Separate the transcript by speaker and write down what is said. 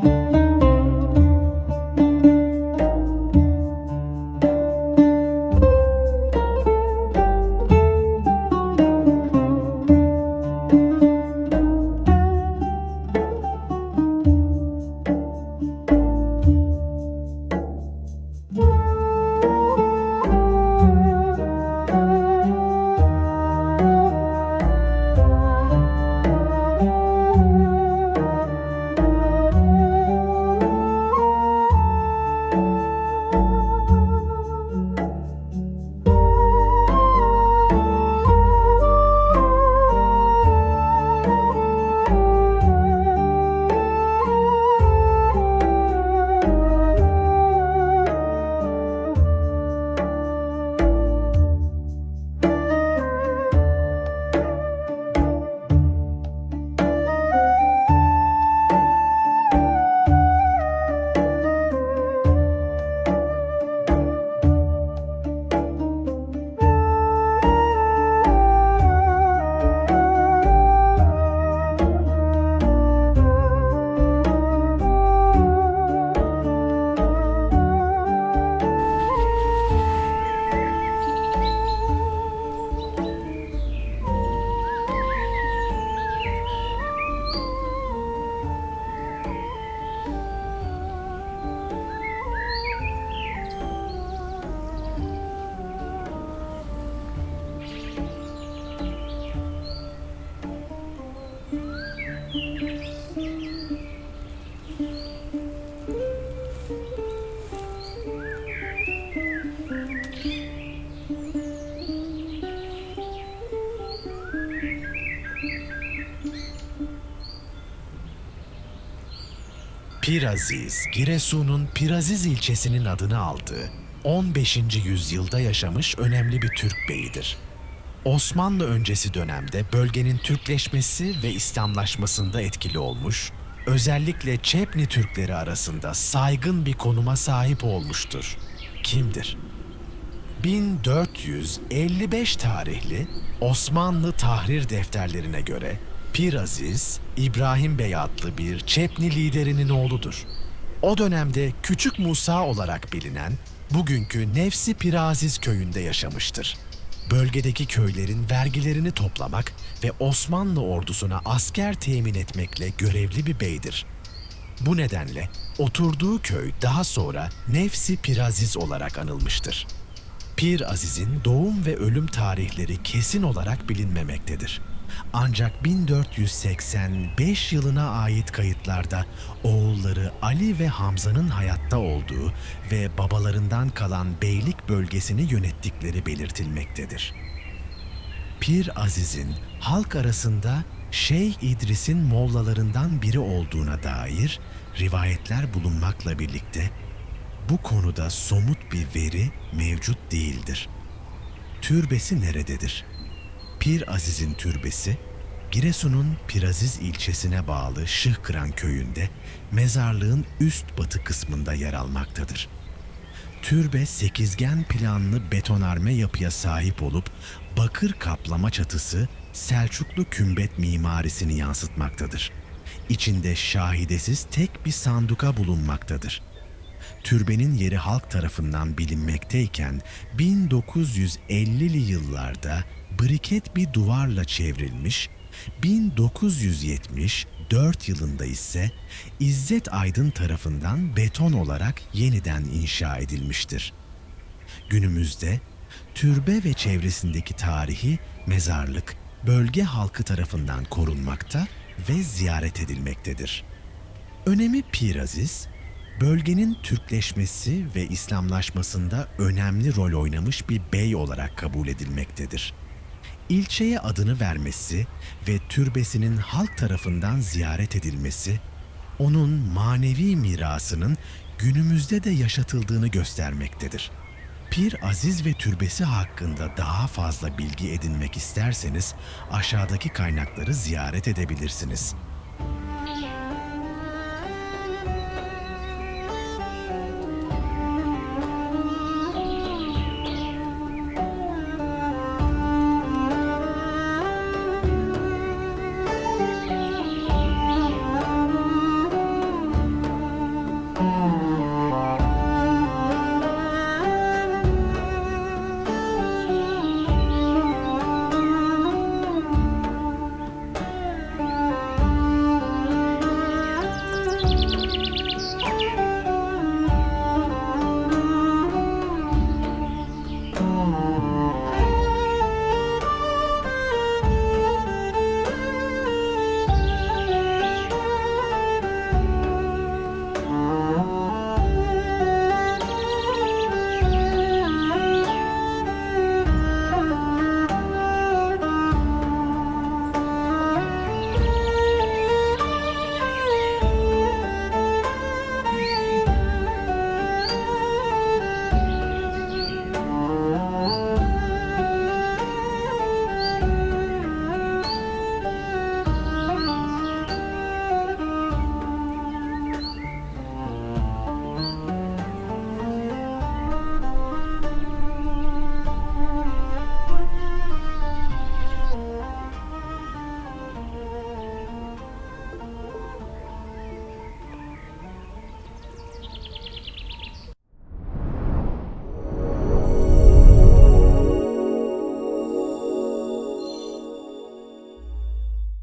Speaker 1: Thank you. Piraziz, Giresun'un Piraziz ilçesinin adını aldığı 15. yüzyılda yaşamış önemli bir Türk beyidir. Osmanlı öncesi dönemde bölgenin Türkleşmesi ve İslamlaşmasında etkili olmuş, özellikle Çepni Türkleri arasında saygın bir konuma sahip olmuştur. Kimdir? 1455 tarihli Osmanlı tahrir defterlerine göre Pir Aziz, İbrahim Bey adlı bir Çepni liderinin oğludur. O dönemde Küçük Musa olarak bilinen bugünkü Nefsi Piraziz köyünde yaşamıştır. Bölgedeki köylerin vergilerini toplamak ve Osmanlı ordusuna asker temin etmekle görevli bir beydir. Bu nedenle oturduğu köy daha sonra Nefsi Piraziz olarak anılmıştır. Pir Aziz'in doğum ve ölüm tarihleri kesin olarak bilinmemektedir. Ancak 1485 yılına ait kayıtlarda oğulları Ali ve Hamza'nın hayatta olduğu ve babalarından kalan beylik bölgesini yönettikleri belirtilmektedir. Pir Aziz'in halk arasında Şeyh İdris'in mollalarından biri olduğuna dair rivayetler bulunmakla birlikte bu konuda somut bir veri mevcut değildir. Türbesi nerededir? Pir Aziz'in türbesi, Giresun'un Piraziz ilçesine bağlı Şıhkıran köyünde mezarlığın üst batı kısmında yer almaktadır. Türbe sekizgen planlı betonarme yapıya sahip olup bakır kaplama çatısı Selçuklu kümbet mimarisini yansıtmaktadır. İçinde şahidesiz tek bir sanduka bulunmaktadır. Türbenin yeri halk tarafından bilinmekteyken 1950'li yıllarda briket bir duvarla çevrilmiş, 1974 yılında ise İzzet Aydın tarafından beton olarak yeniden inşa edilmiştir. Günümüzde türbe ve çevresindeki tarihi mezarlık bölge halkı tarafından korunmakta ve ziyaret edilmektedir. Önemi Piraziz, bölgenin Türkleşmesi ve İslamlaşmasında önemli rol oynamış bir bey olarak kabul edilmektedir. İlçeye adını vermesi ve türbesinin halk tarafından ziyaret edilmesi, onun manevi mirasının günümüzde de yaşatıldığını göstermektedir. Pir Aziz ve türbesi hakkında daha fazla bilgi edinmek isterseniz aşağıdaki kaynakları ziyaret edebilirsiniz.